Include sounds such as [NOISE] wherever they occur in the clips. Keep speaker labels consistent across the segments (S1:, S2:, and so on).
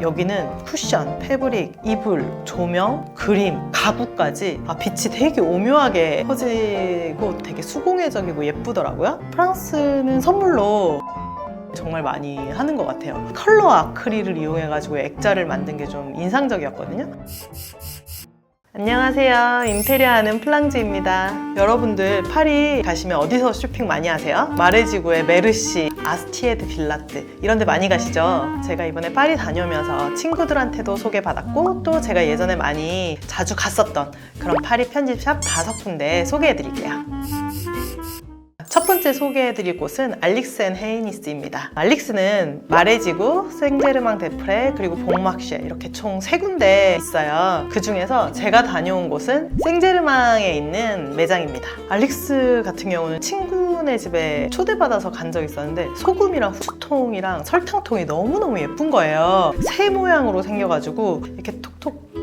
S1: 여기는 쿠션, 패브릭, 이불, 조명, 그림, 가구까지 아, 빛이 되게 오묘하게 퍼지고 되게 수공예적이고 예쁘더라고요. 프랑스는 선물로 정말 많이 하는 것 같아요. 컬러 아크릴을 이용해가지고 액자를 만든 게 좀 인상적이었거든요. 안녕하세요. 인테리어 하는 플랑즈입니다. 여러분들 파리 가시면 어디서 쇼핑 많이 하세요? 마레지구의 메르시, 아스티에드 빌라트 이런 데 많이 가시죠? 제가 이번에 파리 다녀오면서 친구들한테도 소개받았고 또 제가 예전에 많이 자주 갔었던 그런 파리 편집샵 다섯 군데 소개해 드릴게요. 첫 번째 소개해드릴 곳은 알릭스 앤 헤이니스입니다. 알릭스는 마레지구, 생제르망 데프레, 그리고 봉막쉐 이렇게 총 세 군데 있어요. 그 중에서 제가 다녀온 곳은 생제르망에 있는 매장입니다. 알릭스 같은 경우는 친구네 집에 초대받아서 간 적이 있었는데 소금이랑 후추통이랑 설탕통이 너무너무 예쁜 거예요. 새 모양으로 생겨가지고 이렇게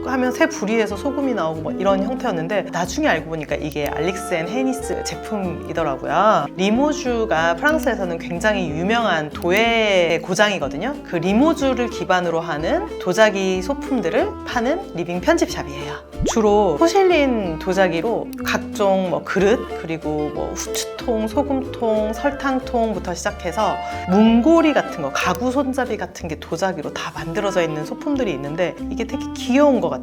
S1: 하면 새 부리에서 소금이 나오고 뭐 이런 형태였는데 나중에 알고 보니까 이게 알릭스 앤 헤니스 제품이더라고요. 리모주가 프랑스에서는 굉장히 유명한 도예 고장이거든요. 그 리모주를 기반으로 하는 도자기 소품들을 파는 리빙 편집샵이에요. 주로 포실린 도자기로 각종 뭐 그릇 그리고 뭐 후추통, 소금통, 설탕통부터 시작해서 문고리 같은 거, 가구 손잡이 같은 게 도자기로 다 만들어져 있는 소품들이 있는데 이게 되게 귀여운 것 같아요.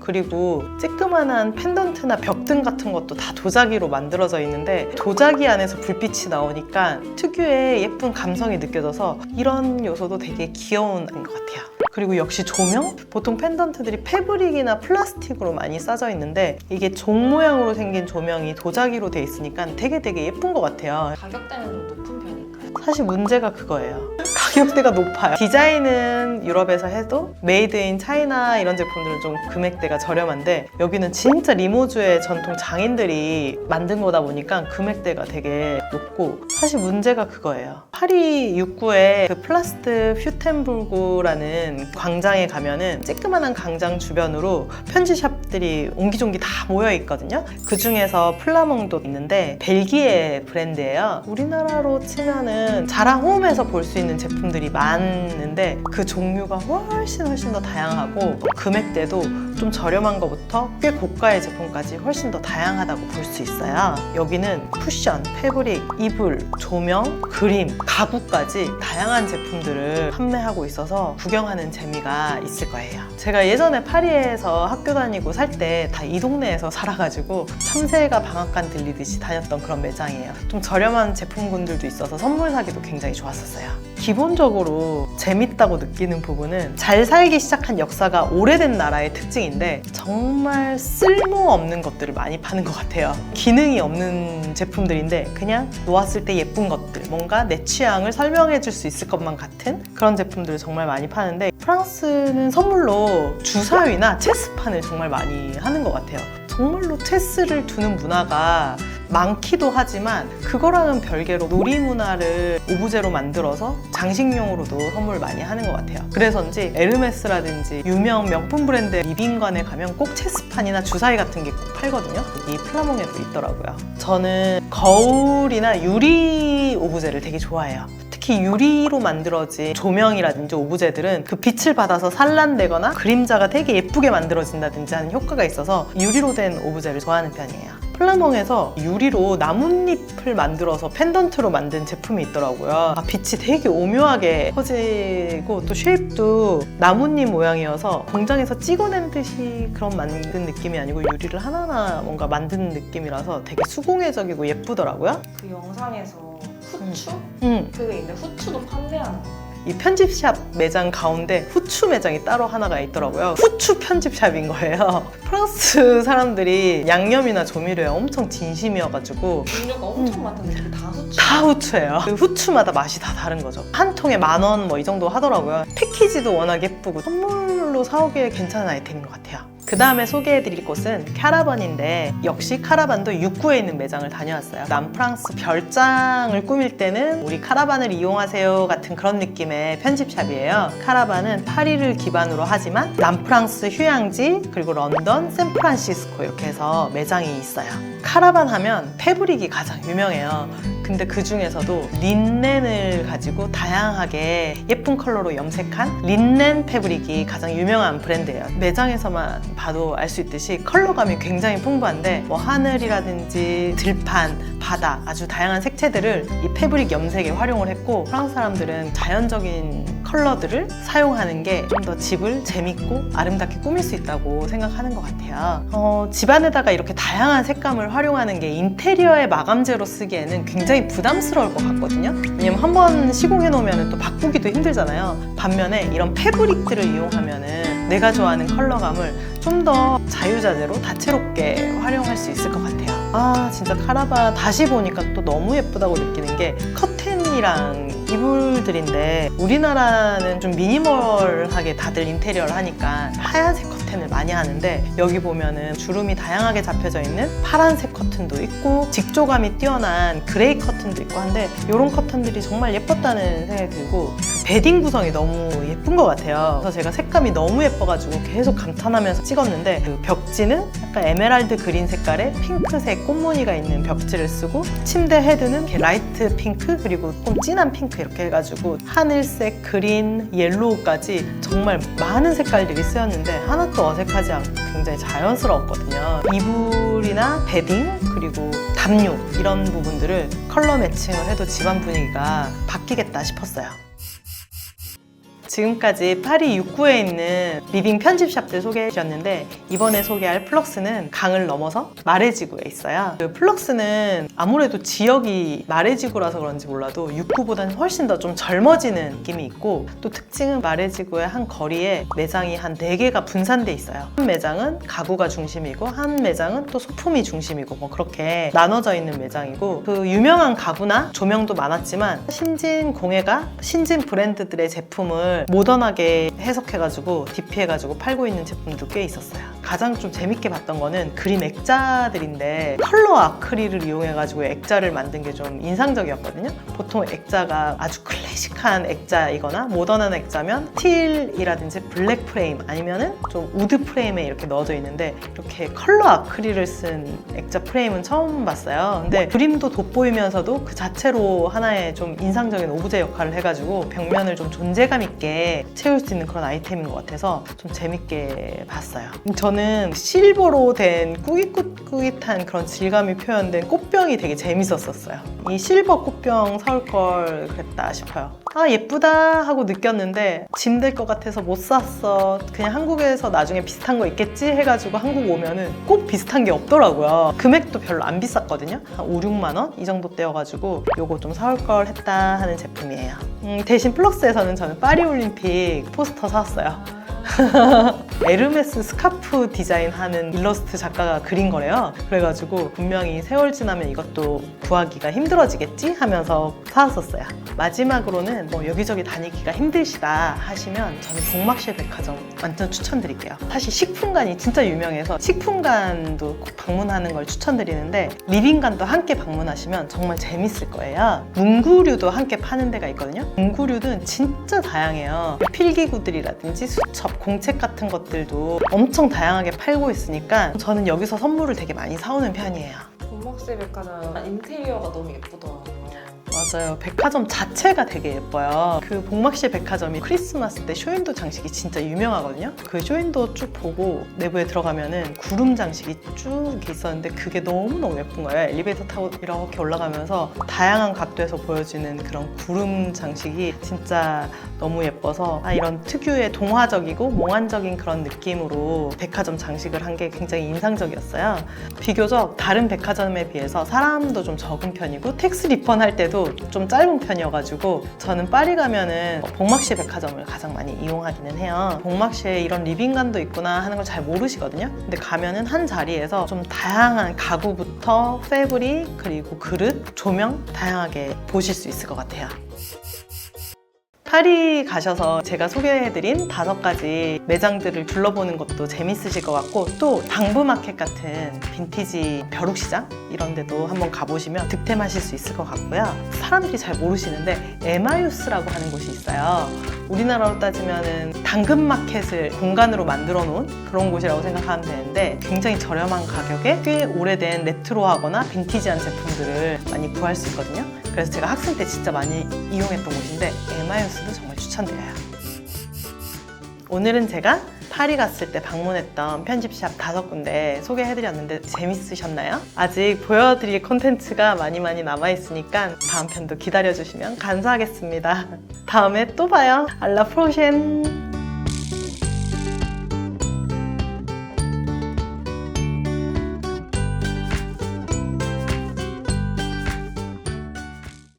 S1: 그리고 쬐끄만한 펜던트나 벽등 같은 것도 다 도자기로 만들어져 있는데 도자기 안에서 불빛이 나오니까 특유의 예쁜 감성이 느껴져서 이런 요소도 되게 귀여운 것 같아요. 그리고 역시 조명? 보통 펜던트들이 패브릭이나 플라스틱으로 많이 싸져 있는데 이게 종 모양으로 생긴 조명이 도자기로 돼 있으니까 되게 되게 예쁜 것 같아요.
S2: 가격대는 좀 높은 편일까요?
S1: 사실 문제가 그거예요. 가격대가 높아요. 디자인은 유럽에서 해도 메이드 인 차이나 이런 제품들은 좀 금액대가 저렴한데 여기는 진짜 리모주의 전통 장인들이 만든 거다 보니까 금액대가 되게 높고 사실 문제가 그거예요. 파리 육구의 그 플라스트 퓨텐불구라는 광장에 가면은 쬐끄만한 광장 주변으로 편지샵들이 옹기종기 다 모여 있거든요. 그 중에서 플라몽도 있는데 벨기에 브랜드예요. 우리나라로 치면은 자라 홈에서 볼 수 있는 제품 들이 많은데 그 종류가 훨씬 훨씬 더 다양하고 금액대도 좀 저렴한 것부터 꽤 고가의 제품까지 훨씬 더 다양하다고 볼 수 있어요. 여기는 쿠션, 패브릭, 이불, 조명, 그림, 가구까지 다양한 제품들을 판매하고 있어서 구경하는 재미가 있을 거예요. 제가 예전에 파리에서 학교 다니고 살 때 다 이 동네에서 살아가지고 참새가 방앗간 들리듯이 다녔던 그런 매장이에요. 좀 저렴한 제품군들도 있어서 선물 사기도 굉장히 좋았었어요. 기본적으로 재밌다고 느끼는 부분은 잘 살기 시작한 역사가 오래된 나라의 특징 인데 정말 쓸모없는 것들을 많이 파는 것 같아요. 기능이 없는 제품들인데 그냥 놓았을 때 예쁜 것들, 뭔가 내 취향을 설명해 줄 수 있을 것만 같은 그런 제품들을 정말 많이 파는데 프랑스는 선물로 주사위나 체스판을 정말 많이 하는 것 같아요. 정말로 체스를 두는 문화가 많기도 하지만 그거랑은 별개로 놀이 문화를 오브제로 만들어서 장식용으로도 선물을 많이 하는 것 같아요. 그래서인지 에르메스라든지 유명 명품 브랜드 리빙관에 가면 꼭 체스판이나 주사위 같은 게 꼭 팔거든요. 이 플라몽에도 있더라고요. 저는 거울이나 유리 오브제를 되게 좋아해요. 특히 유리로 만들어진 조명이라든지 오브제들은 그 빛을 받아서 산란되거나 그림자가 되게 예쁘게 만들어진다든지 하는 효과가 있어서 유리로 된 오브제를 좋아하는 편이에요. 플라몽에서 유리로 나뭇잎을 만들어서 펜던트로 만든 제품이 있더라고요. 아, 빛이 되게 오묘하게 퍼지고 또 쉐입도 나뭇잎 모양이어서 공장에서 찍어낸 듯이 그런 만든 느낌이 아니고 유리를 하나하나 뭔가 만든 느낌이라서 되게 수공예적이고 예쁘더라고요.
S2: 그 영상에서 후추?
S1: 음.
S2: 그게 있는데 후추도 판매하는 거예요.
S1: 이 편집샵 매장 가운데 후추 매장이 따로 하나가 있더라고요. 후추 편집샵인 거예요. [LAUGHS] 프랑스 사람들이 양념이나 조미료에 엄청 진심이어가지고
S2: 종류가 엄청 많던데 그게 다 후추?
S1: 다 후추예요. 그 후추마다 맛이 다 다른 거죠. 한 통에 만 원 뭐 이 정도 하더라고요. 패키지도 워낙 예쁘고 선물로 사오기에 괜찮은 아이템인 것 같아요. 그 다음에 소개해드릴 곳은 카라반인데 역시 카라반도 육구에 있는 매장을 다녀왔어요. 남프랑스 별장을 꾸밀 때는 우리 카라반을 이용하세요 같은 그런 느낌의 편집샵이에요. 카라반은 파리를 기반으로 하지만 남프랑스 휴양지 그리고 런던, 샌프란시스코 이렇게 해서 매장이 있어요. 카라반 하면 패브릭이 가장 유명해요. 근데 그 중에서도 린넨을 가지고 다양하게 예쁜 컬러로 염색한 린넨 패브릭이 가장 유명한 브랜드예요. 매장에서만 봐도 알 수 있듯이 컬러감이 굉장히 풍부한데 뭐 하늘이라든지 들판, 바다 아주 다양한 색채들을 이 패브릭 염색에 활용을 했고 프랑스 사람들은 자연적인 컬러들을 사용하는 게 좀 더 집을 재밌고 아름답게 꾸밀 수 있다고 생각하는 것 같아요. 어, 집안에다가 이렇게 다양한 색감을 활용하는 게 인테리어의 마감재로 쓰기에는 굉장히 부담스러울 것 같거든요. 왜냐면 한 번 시공해 놓으면 또 바꾸기도 힘들잖아요. 반면에 이런 패브릭들을 이용하면은 내가 좋아하는 컬러감을 좀 더 자유자재로 다채롭게 활용할 수 있을 것 같아요. 아, 진짜 카라바 다시 보니까 또 너무 예쁘다고 느끼는 게 커튼이랑 이불들인데 우리나라는 좀 미니멀하게 다들 인테리어를 하니까 하얀색 커튼을 많이 하는데 여기 보면은 주름이 다양하게 잡혀져 있는 파란색 커튼도 있고 직조감이 뛰어난 그레이 커튼도 있고 한데 이런 커튼들이 정말 예뻤다는 생각이 들고 그 베딩 구성이 너무 예쁜 것 같아요. 그래서 제가 색감이 너무 예뻐가지고 계속 감탄하면서 찍었는데 그 벽지는 약간 에메랄드 그린 색깔의 핑크색 꽃무늬가 있는 벽지를 쓰고 침대 헤드는 라이트 핑크 그리고 좀 진한 핑크 이렇게 해가지고 하늘색, 그린, 옐로우까지 정말 많은 색깔들이 쓰였는데 하나도 어색하지 않고 굉장히 자연스러웠거든요. 이불이나 베딩 그리고 담요 이런 부분들을 컬러 매칭을 해도 집안 분위기가 바뀌겠다 싶었어요. 지금까지 파리 6구에 있는 리빙 편집샵들 소개해 주셨는데 이번에 소개할 플럭스는 강을 넘어서 마레지구에 있어요. 그 플럭스는 아무래도 지역이 마레지구라서 그런지 몰라도 6구보다는 훨씬 더 좀 젊어지는 느낌이 있고 또 특징은 마레지구의 한 거리에 매장이 한 4개가 분산돼 있어요. 한 매장은 가구가 중심이고 한 매장은 또 소품이 중심이고 뭐 그렇게 나눠져 있는 매장이고 그 유명한 가구나 조명도 많았지만 신진 공예가 신진 브랜드들의 제품을 모던하게 해석해가지고 DP해가지고 팔고 있는 제품도 꽤 있었어요. 가장 좀 재밌게 봤던 거는 그림 액자들인데 컬러 아크릴을 이용해가지고 액자를 만든 게 좀 인상적이었거든요. 보통 액자가 아주 클래식한 액자이거나 모던한 액자면 스틸이라든지 블랙 프레임 아니면은 좀 우드 프레임에 이렇게 넣어져 있는데 이렇게 컬러 아크릴을 쓴 액자 프레임은 처음 봤어요. 근데 그림도 돋보이면서도 그 자체로 하나의 좀 인상적인 오브제 역할을 해가지고 벽면을 좀 존재감 있게 채울 수 있는 그런 아이템인 것 같아서 좀 재밌게 봤어요. 저는 실버로 된 꾸깃꾸깃한 그런 질감이 표현된 꽃병이 되게 재밌었었어요. 이 실버 꽃 병 사올 걸 그랬다 싶어요. 아 예쁘다 하고 느꼈는데 짐 될 것 같아서 못 샀어. 그냥 한국에서 나중에 비슷한 거 있겠지 해가지고 한국 오면은 꼭 비슷한 게 없더라고요. 금액도 별로 안 비쌌거든요. 한 5, 6만 원 이 정도 떼어가지고 요거 좀 사올 걸 했다 하는 제품이에요. 음, 대신 플럭스에서는 저는 파리 올림픽 포스터 사왔어요. [LAUGHS] 에르메스 스카프 디자인하는 일러스트 작가가 그린 거래요. 그래가지고 분명히 세월 지나면 이것도 구하기가 힘들어지겠지 하면서 사왔었어요. 마지막으로는 뭐 여기저기 다니기가 힘드시다 하시면 저는 복막실 백화점 완전 추천드릴게요. 사실 식품관이 진짜 유명해서 식품관도 꼭 방문하는 걸 추천드리는데 리빙관도 함께 방문하시면 정말 재밌을 거예요. 문구류도 함께 파는 데가 있거든요. 문구류는 진짜 다양해요. 필기구들이라든지 수첩, 공책 같은 것들도 엄청 다양하게 팔고 있으니까 저는 여기서 선물을 되게 많이 사오는 편이에요.
S2: 본막세 백화점 인테리어가 너무 예쁘더라고요.
S1: 맞아요. 백화점 자체가 되게 예뻐요. 그 복막실 백화점이 크리스마스 때 쇼윈도 장식이 진짜 유명하거든요. 그 쇼윈도 쭉 보고 내부에 들어가면은 구름 장식이 쭉 있었는데 그게 너무너무 예쁜 거예요. 엘리베이터 타고 이렇게 올라가면서 다양한 각도에서 보여지는 그런 구름 장식이 진짜 너무 예뻐서 아, 이런 특유의 동화적이고 몽환적인 그런 느낌으로 백화점 장식을 한 게 굉장히 인상적이었어요. 비교적 다른 백화점에 비해서 사람도 좀 적은 편이고 텍스 리펀 할 때도 좀 짧은 편이어가지고 저는 파리 가면은 복막시 백화점을 가장 많이 이용하기는 해요. 복막시에 이런 리빙관도 있구나 하는 걸 잘 모르시거든요. 근데 가면은 한 자리에서 좀 다양한 가구부터 패브릭 그리고 그릇, 조명 다양하게 보실 수 있을 것 같아요. 파리 가셔서 제가 소개해드린 다섯 가지 매장들을 둘러보는 것도 재밌으실 것 같고 또 당부마켓 같은 빈티지 벼룩시장 이런 데도 한번 가보시면 득템하실 수 있을 것 같고요. 사람들이 잘 모르시는데 에마유스라고 하는 곳이 있어요. 우리나라로 따지면은 당근마켓을 공간으로 만들어 놓은 그런 곳이라고 생각하면 되는데 굉장히 저렴한 가격에 꽤 오래된 레트로하거나 빈티지한 제품들을 많이 구할 수 있거든요. 그래서 제가 학생 때 진짜 많이 이용했던 곳인데 에마유스도 정말 추천드려요. 오늘은 제가 파리 갔을 때 방문했던 편집샵 다섯 군데 소개해드렸는데 재밌으셨나요? 아직 보여드릴 콘텐츠가 많이 많이 남아있으니까 다음 편도 기다려주시면 감사하겠습니다. 다음에 또 봐요. 알라 프로셴!